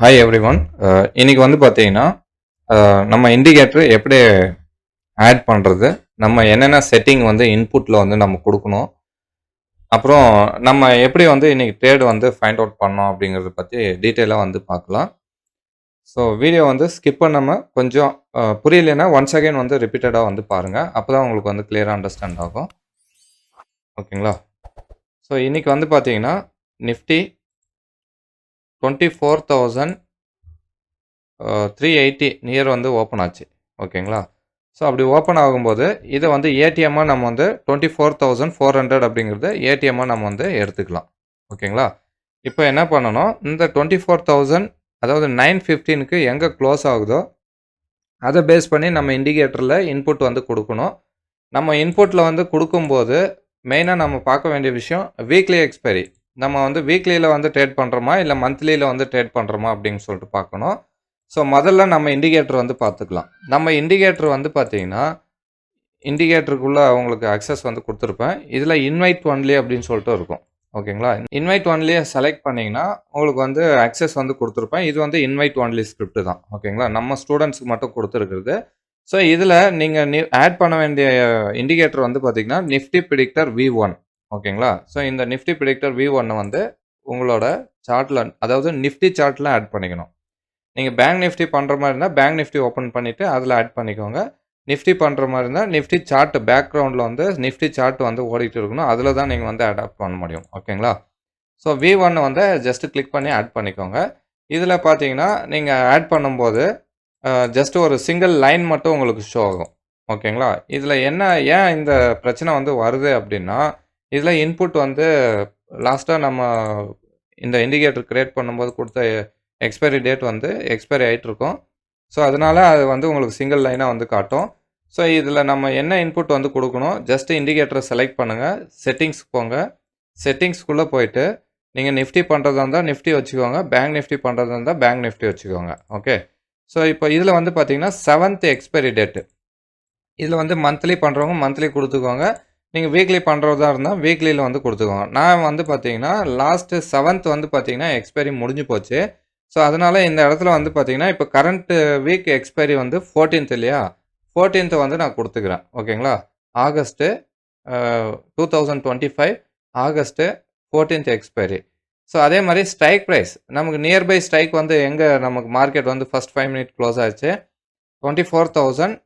Hi every one இன்னைக்கு வந்து பார்த்தீங்கன்னா uh, நம்ம இண்டிகேட்டர் எப்படி ஆட் பண்ணுறது நம்ம என்னென்ன செட்டிங் வந்து இன்புட்டில் வந்து நம்ம கொடுக்கணும் அப்புறம் நம்ம எப்படி வந்து இன்றைக்கி ட்ரேடு வந்து ஃபைண்ட் அவுட் பண்ணோம் அப்படிங்கிறத பற்றி டீட்டெயிலாக வந்து பார்க்கலாம். ஸோ வீடியோ வந்து ஸ்கிப் பண்ணாமல் கொஞ்சம் uh, புரியலைன்னா ஒன்ஸ் அகைன் வந்து ரிப்பீட்டடாக வந்து பாருங்கள் அப்போ தான் உங்களுக்கு வந்து கிளியராக அண்டர்ஸ்டாண்ட் ஆகும். ஓகேங்களா ஸோ இன்றைக்கி வந்து பார்த்தீங்கன்னா Nifty twenty four thousand three eighty near வந்து ஓப்பன் ஆச்சு. ஓகேங்களா ஸோ அப்படி ஓப்பன் ஆகும்போது இதை வந்து ஏடிஎம்மாக நம்ம வந்து twenty four thousand four hundred அப்படிங்கிறது ஏடிஎம்மாக நம்ம வந்து எடுத்துக்கலாம். ஓகேங்களா இப்போ என்ன பண்ணணும்? இந்த டுவெண்ட்டி ஃபோர் தௌசண்ட் அதாவது நைன் ஃபிஃப்டீனுக்கு எங்கே க்ளோஸ் ஆகுதோ அதை பேஸ் பண்ணி நம்ம இண்டிகேட்டரில் இன்புட் வந்து கொடுக்கணும். நம்ம இன்புட்டில் வந்து கொடுக்கும்போது மெயினாக நம்ம பார்க்க வேண்டிய விஷயம் வீக்லி எக்ஸ்பைரி நம்ம வந்து வீக்லியில் வந்து ட்ரேட் பண்ணுறோமா இல்லை மந்த்லியில் வந்து ட்ரேட் பண்ணுறோமா அப்படின்னு சொல்லிட்டு பார்க்கணும். ஸோ முதல்ல நம்ம இண்டிகேட்டர் வந்து பார்த்துக்கலாம். நம்ம இண்டிகேட்டர் வந்து பார்த்தீங்கன்னா இண்டிகேட்டருக்குள்ளே அவங்களுக்கு அக்சஸ் வந்து கொடுத்துருப்பேன். இதில் இன்வைட் ஒன்லி அப்படின்னு சொல்லிட்டு இருக்கும். ஓகேங்களா? இன்வைட் ஒன்லியை செலக்ட் பண்ணிங்கன்னா உங்களுக்கு வந்து அக்சஸ் வந்து கொடுத்துருப்பேன். இது வந்து இன்வைட் ஒன்லி ஸ்கிரிப்ட் தான். ஓகேங்களா? நம்ம ஸ்டூடெண்ட்ஸ்க்கு மட்டும் கொடுத்துருக்குறது. ஸோ இதில் நீங்கள் ஆட் பண்ண வேண்டிய இண்டிகேட்டர் வந்து பார்த்தீங்கன்னா நிஃப்டி ப்ரிடிக்டர் வி ஒன் ஓகேங்களா? ஸோ இந்த நிஃப்டி ப்ரிடிக்டர் வி ஒன்னை வந்து உங்களோட சார்ட்டில் அதாவது நிஃப்டி சார்ட்டில் ஆட் பண்ணிக்கணும். நீங்கள் பேங்க் நிஃப்டி பண்ணுற மாதிரி இருந்தால் பேங்க் நிஃப்டி ஓப்பன் பண்ணிவிட்டு அதில் ஆட் பண்ணிக்கோங்க. நிஃப்டி பண்ணுற மாதிரி இருந்தால் நிஃப்டி சார்ட் பேக்ரவுண்டில் வந்து நிஃப்டி சார்ட் வந்து ஓடிட்டு இருக்கணும். அதில் தான் நீங்கள் வந்து அடாப்ட் பண்ண முடியும். ஓகேங்களா? ஸோ வி ஒன்று வந்து ஜஸ்ட் கிளிக் பண்ணி ஆட் பண்ணிக்கோங்க. இதில் பார்த்தீங்கன்னா நீங்கள் ஆட் பண்ணும்போது ஜஸ்ட் ஒரு சிங்கிள் லைன் மட்டும் உங்களுக்கு ஷோ ஆகும். ஓகேங்களா? இதில் என்ன ஏன் இந்த பிரச்சனை வந்து வருது அப்படின்னா இதில் இன்புட் வந்து லாஸ்ட்டாக நம்ம இந்த இண்டிகேட்டர் க்ரியேட் பண்ணும்போது கொடுத்த எக்ஸ்பைரி டேட் வந்து எக்ஸ்பைரி ஆகிட்ருக்கும் ஸோ அதனால் அது வந்து உங்களுக்கு சிங்கிள் லைனாக வந்து காட்டும். ஸோ இதில் நம்ம என்ன இன்புட் வந்து கொடுக்கணும்? ஜஸ்ட் இண்டிகேட்டரை செலக்ட் பண்ணுங்கள் செட்டிங்ஸ் போங்க. செட்டிங்ஸ்குள்ளே போயிட்டு நீங்கள் நிஃப்டி பண்ணுறதா இருந்தால் நிஃப்டி வச்சுக்கோங்க. பேங்க் நிஃப்டி பண்ணுறதா இருந்தால் பேங்க் நிஃப்டி வச்சுக்கோங்க. ஓகே ஸோ இப்போ இதில் வந்து பார்த்தீங்கன்னா செவன்த் எக்ஸ்பைரி டேட்டு இதில் வந்து மந்த்லி பண்ணுறவங்க மந்த்லி கொடுத்துக்கோங்க. நீங்கள் வீக்லி பண்ணுறதா இருந்தால் வீக்லியில் வந்து கொடுத்துக்கோங்க. நான் வந்து பார்த்தீங்கன்னா லாஸ்ட்டு செவன்த் வந்து பார்த்தீங்கன்னா எக்ஸ்பைரி முடிஞ்சு போச்சு. ஸோ அதனால் இந்த இடத்துல வந்து பார்த்தீங்கன்னா இப்போ கரண்ட்டு வீக் எக்ஸ்பைரி வந்து ஃபோர்டீன்த் இல்லையா? ஃபோர்டீன்த்து வந்து நான் கொடுத்துக்கிறேன். ஓகேங்களா? August two thousand twenty five August fourteenth expiry so அதே மாதிரி ஸ்ட்ரைக் ப்ரைஸ் நமக்கு நியர்பை ஸ்ட்ரைக் வந்து எங்கே நமக்கு மார்க்கெட் வந்து ஃபஸ்ட் ஃபைவ் மினிட் க்ளோஸ் ஆயிடுச்சு. Twenty four thousand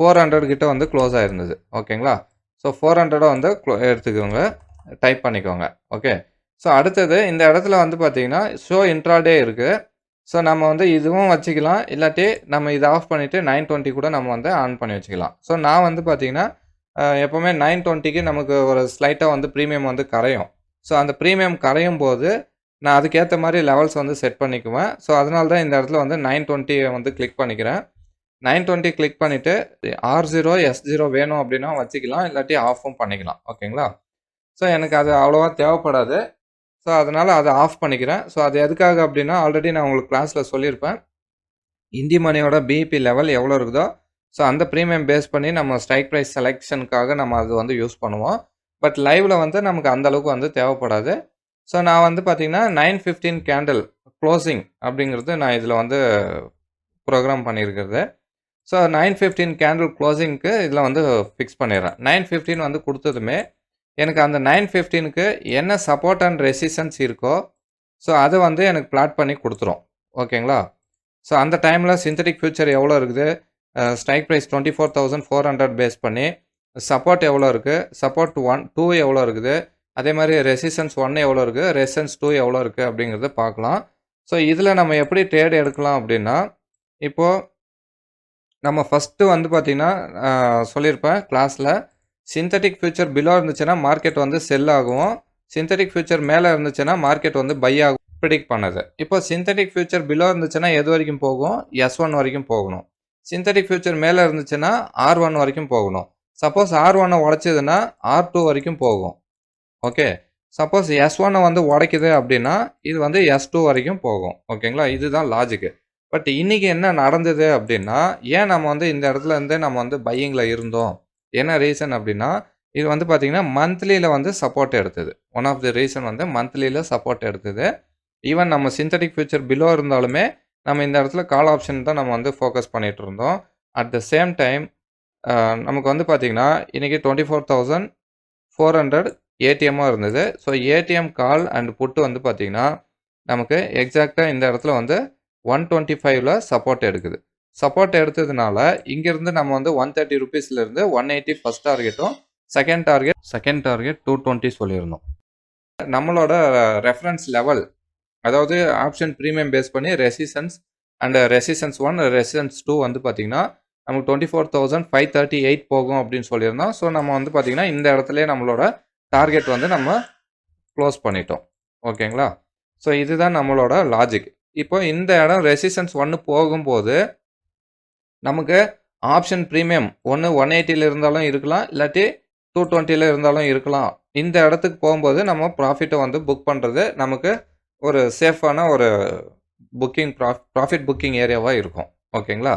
four hundred கிட்ட வந்து க்ளோஸ் ஆயிருந்தது. ஓகேங்களா? ஸோ ஃபோர் ஹண்ட்ரடை வந்து எடுத்துக்கோங்க. டைப் பண்ணிக்கோங்க. ஓகே ஸோ அடுத்தது இந்த இடத்துல வந்து பார்த்தீங்கன்னா ஷோ இன்ட்ராடே இருக்குது ஸோ நம்ம வந்து இதுவும் வச்சுக்கலாம். இல்லாட்டி நம்ம இதை ஆஃப் பண்ணிவிட்டு நைன் டுவெண்ட்டி கூட நம்ம வந்து ஆன் பண்ணி வச்சுக்கலாம். ஸோ நான் வந்து பார்த்தீங்கன்னா எப்போவுமே நைன் டுவெண்ட்டிக்கு நமக்கு ஒரு ஸ்லைட்டாக வந்து ப்ரீமியம் வந்து கரையும். ஸோ அந்த ப்ரீமியம் கரையும் போது நான் அதுக்கேற்ற மாதிரி லெவல்ஸ் வந்து செட் பண்ணிக்குவேன். ஸோ அதனால தான் இந்த இடத்துல வந்து நைன் டுவெண்ட்டியை வந்து கிளிக் பண்ணிக்கிறேன். நைன் டுவெண்ட்டி கிளிக் பண்ணிவிட்டு ஆர் ஜீரோ எஸ் ஜீரோ வேணும் அப்படின்னா வச்சுக்கலாம் இல்லாட்டி ஆஃபும் பண்ணிக்கலாம். ஓகேங்களா ஸோ எனக்கு அது அவ்வளோவா தேவைப்படாது. ஸோ அதனால் அதை ஆஃப் பண்ணிக்கிறேன். ஸோ அது எதுக்காக அப்படின்னா ஆல்ரெடி நான் உங்களுக்கு கிளாஸில் சொல்லியிருப்பேன். இந்தி மணியோட பிபி லெவல் எவ்வளோ இருக்குதோ ஸோ அந்த ப்ரீமியம் பேஸ் பண்ணி நம்ம ஸ்ட்ரைக் ப்ரைஸ் செலெக்ஷனுக்காக நம்ம அது வந்து யூஸ் பண்ணுவோம். பட் லைவில் வந்து நமக்கு அந்தளவுக்கு வந்து தேவைப்படாது. ஸோ நான் வந்து பார்த்திங்கன்னா நைன் ஃபிஃப்டீன் கேண்டில் க்ளோசிங் அப்படிங்கிறது நான் இதில் வந்து ப்ரோக்ராம் பண்ணியிருக்கிறது. ஸோ நைன் ஃபிஃப்டீன் கேண்டில் க்ளோசிங்க்கு இதில் வந்து ஃபிக்ஸ் பண்ணிடுறேன். நைன் ஃபிஃப்டீன் வந்து கொடுத்ததுமே எனக்கு அந்த நைன் ஃபிஃப்டீனுக்கு என்ன சப்போர்ட் அண்ட் ரெசிஸ்டன்ஸ் இருக்கோ ஸோ அதை வந்து எனக்கு பிளாட் பண்ணி கொடுத்துரும். ஓகேங்களா ஸோ அந்த டைமில் சிந்தட்டிக் ஃபியூச்சர் எவ்வளோ இருக்குது? Strike price twenty four thousand four hundred base பண்ணி சப்போர்ட் எவ்வளோ இருக்குது சப்போர்ட் ஒன் டூ எவ்வளோ இருக்குது? அதே மாதிரி ரெசிஸ்டன்ஸ் ஒன் எவ்வளோ இருக்குது ரெசிஸ்டன்ஸ் டூ எவ்வளோ இருக்குது அப்படிங்கிறத பார்க்கலாம். ஸோ இதில் நம்ம எப்படி ட்ரேட் எடுக்கலாம் அப்படின்னா இப்போது நம்ம ஃபஸ்ட்டு வந்து பார்த்திங்கன்னா சொல்லியிருப்பேன் கிளாஸில் சிந்தட்டிக் ஃபியூச்சர் பிலோ இருந்துச்சுன்னா மார்க்கெட் வந்து செல் ஆகும். சிந்தட்டிக் ஃபியூச்சர் மேலே இருந்துச்சுன்னா மார்க்கெட் வந்து பை ஆகும். ப்ரிடிக்ட் பண்ணது. இப்போ சிந்தட்டிக் ஃபியூச்சர் பிலோ இருந்துச்சுன்னா எது வரைக்கும் போகும்? எஸ் ஒன் வரைக்கும் போகணும். சிந்தட்டிக் ஃபியூச்சர் மேலே இருந்துச்சுன்னா ஆர் ஒன் வரைக்கும் போகணும். சப்போஸ் ஆர் ஒன்னை உடைச்சதுன்னா ஆர் டூ வரைக்கும் போகும். ஓகே சப்போஸ் எஸ் ஒன்னை வந்து உடைக்குது அப்படின்னா இது வந்து எஸ் டூ வரைக்கும் போகும். ஓகேங்களா இதுதான் லாஜிக்கு பட் இன்னைக்கு என்ன நடந்தது அப்படின்னா ஏன் நம்ம வந்து இந்த இடத்துல இருந்து நம்ம வந்து பையிங்கில் இருந்தோம்? என்ன ரீசன் அப்படின்னா இது வந்து பார்த்தீங்கன்னா மந்த்லியில் வந்து சப்போர்ட் எடுத்தது. ஒன் ஆஃப் தி ரீசன் வந்து மந்த்லியில் சப்போர்ட் எடுத்தது. ஈவன் நம்ம சிந்தட்டிக் ஃபியூச்சர் பிலோ இருந்தாலுமே நம்ம இந்த இடத்துல கால் ஆப்ஷன் தான் நம்ம வந்து ஃபோக்கஸ் பண்ணிகிட்டு இருந்தோம். அட் த சேம் டைம் நமக்கு வந்து பார்த்தீங்கன்னா இன்றைக்கி twenty four thousand four hundred ஏடிஎம்மாக இருந்தது. So ATM call and put வந்து பார்த்திங்கன்னா நமக்கு எக்ஸாக்டாக இந்த இடத்துல வந்து ஒன் டுவெண்ட்டி ஃபைவ்ல சப்போர்ட் எடுக்குது. சப்போர்ட் எடுத்ததுனால இங்கேருந்து நம்ம வந்து ஒன் தேர்ட்டி ருபீஸ்லேருந்து one eighty first டார்கெட்டும் second target second target two twenty சொல்லியிருந்தோம். நம்மளோட ரெஃபரன்ஸ் லெவல் அதாவது ஆப்ஷன் ப்ரீமியம் பேஸ் பண்ணி resistance and resistance one resistance two வந்து பார்த்தீங்கன்னா நமக்கு twenty four thousand five thirty eight போகும் அப்படின்னு சொல்லியிருந்தோம். ஸோ நம்ம வந்து பார்த்தீங்கன்னா இந்த இடத்துலயே நம்மளோட டார்கெட் வந்து நம்ம க்ளோஸ் பண்ணிட்டோம். ஓகேங்களா ஸோ இதுதான் நம்மளோட லாஜிக் இப்போ இந்த இடம் ரெசிஸ்டன்ஸ் ஒன்று போகும்போது நமக்கு ஆப்ஷன் ப்ரீமியம் ஒன்று ஒன் எயிட்டியில் இருந்தாலும் இருக்கலாம் இல்லாட்டி டூ டுவெண்ட்டியில் இருந்தாலும் இருக்கலாம். இந்த இடத்துக்கு போகும்போது நம்ம ப்ராஃபிட்டை வந்து புக் பண்ணுறது நமக்கு ஒரு சேஃபான ஒரு புக்கிங் ப்ராஃபிட் புக்கிங் ஏரியாவாக இருக்கும். ஓகேங்களா?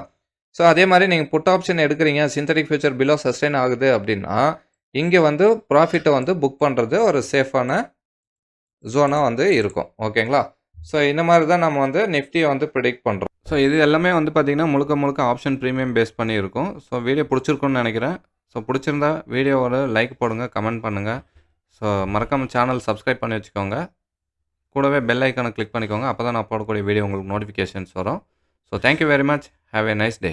ஸோ அதே மாதிரி நீங்கள் புட் ஆப்ஷன் எடுக்கிறீங்க சிந்தட்டிக் ஃபியூச்சர் பிலோ சஸ்டெயின் ஆகுது அப்படின்னா இங்கே வந்து ப்ராஃபிட்டை வந்து புக் பண்ணுறது ஒரு சேஃபான ஜோனாக வந்து இருக்கும். ஓகேங்களா? ஸோ இந்த மாதிரி தான் நம்ம வந்து நிஃப்டியை வந்து ப்ரிடிக்ட் பண்ணுறோம் ஸோ இது எல்லாமே வந்து பார்த்திங்கன்னா முழுக்க முழுக்க ஆப்ஷன் ப்ரீமியம் பேஸ் பண்ணி இருக்கும். ஸோ வீடியோ பிடிச்சிருக்குன்னு நினைக்கிறேன். ஸோ பிடிச்சிருந்தா வீடியோவோட லைக் போடுங்க கமெண்ட் பண்ணுங்கள் ஸோ மறக்காமல் சேனல் சப்ஸ்கிரைப் பண்ணி வச்சுக்கோங்க. கூடவே பெல் ஐக்கானை கிளிக் பண்ணிக்கோங்க. அப்போ தான் நான் போடக்கூடிய வீடியோ உங்களுக்கு நோட்டிஃபிகேஷன்ஸ் வரும். So thank you very much have a nice day